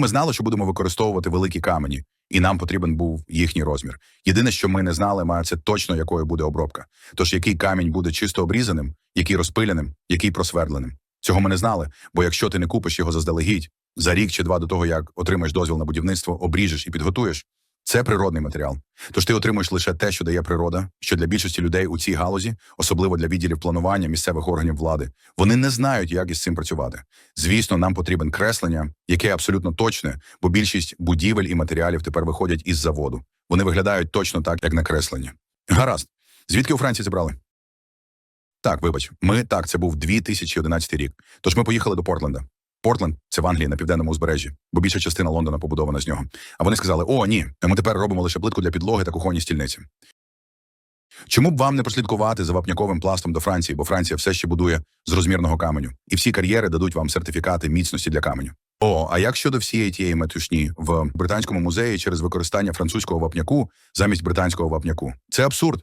Ми знали, що будемо використовувати великі камені, і нам потрібен був їхній розмір. Єдине, що ми не знали, мається точно якою буде обробка. Тож який камінь буде чисто обрізаним, який розпиленим, який просвердленим. Цього ми не знали, бо якщо ти не купиш його заздалегідь за рік чи два до того, як отримаєш дозвіл на будівництво, обріжеш і підготуєш. Це природний матеріал. Тож ти отримуєш лише те, що дає природа, що для більшості людей у цій галузі, особливо для відділів планування місцевих органів влади, вони не знають, як із цим працювати. Звісно, нам потрібен креслення, яке абсолютно точне, бо більшість будівель і матеріалів тепер виходять із заводу. Вони виглядають точно так, як накреслені. Гаразд. Звідки у Франції забрали? Так, вибач, ми так, це був 2011 рік. Тож ми поїхали до Портленда. Портленд це в Англії на південному узбережжі, бо більша частина Лондона побудована з нього. А вони сказали: О, ні, ми тепер робимо лише плитку для підлоги та кухонні стільниці. Чому б вам не прослідкувати за вапняковим пластом до Франції, бо Франція все ще будує з розмірного каменю, і всі кар'єри дадуть вам сертифікати міцності для каменю. О, а як щодо всієї тієї метушні в британському музеї через використання французького вапняку замість британського вапняку? Це абсурд.